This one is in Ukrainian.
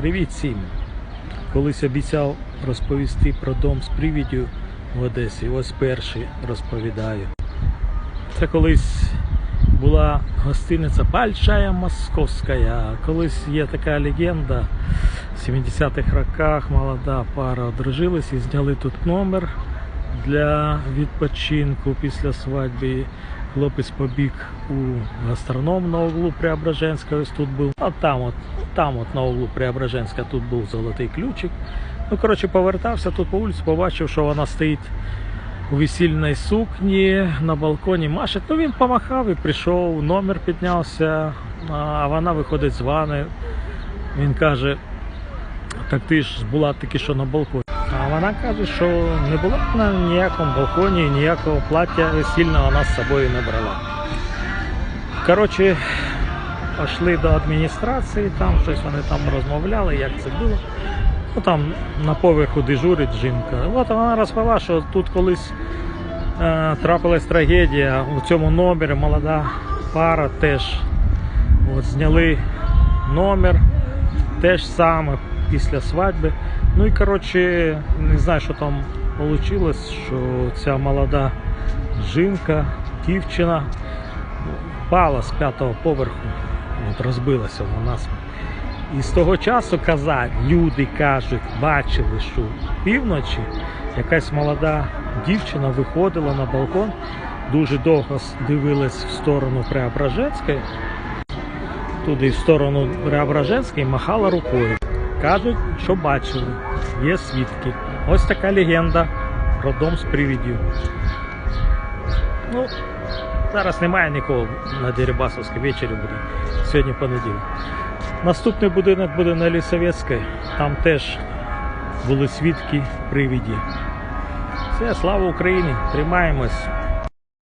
Привіт всім! Колись обіцяв розповісти про дом з привіддю в Одесі. Ось перший розповідаю. Це колись була гостиниця Бальшая Московська. Колись є така легенда. В 70-х роках молода пара одружилась і зняли тут номер для відпочинку після свадьби. Хлопець побіг у гастроном на углу Преображенська, ось тут був. А там от, там от на углу Преображенська тут був золотий ключик. Ну, коротше, повертався тут по вулиці, побачив, що вона стоїть у весільній сукні на балконі машить. Ну він помахав і прийшов, номер піднявся, а вона виходить з вани. Він каже, так ти ж була таки, що на балконі. А вона каже, що не була на ніякому балконі, ніякого плаття весільного вона з собою не брала. Коротше, пішли до адміністрації, там щось вони там розмовляли, як це було. Ну там на поверху дежурить жінка. От вона розповіла, що тут колись е, трапилась трагедія. У цьому номері молода пара теж от, зняли номер, те ж саме після свадьби. Ну і коротше, не знаю, що там вийшло, що ця молода жінка, дівчина впала з п'ятого поверху, от, розбилася вона. І з того часу казать, люди кажуть, бачили, що півночі якась молода дівчина виходила на балкон, дуже довго дивилась в сторону Преображенської, туди в сторону Преображенської махала рукою. Кажуть, що бачили, є свідки. Ось така легенда про дом з привідів. Ну, зараз немає нікого на Дерибасовській вечері буде. Сьогодні понеділок. Наступний будинок буде на Лісовецькій. Там теж були свідки привіді. Все, слава Україні! Тримаємось!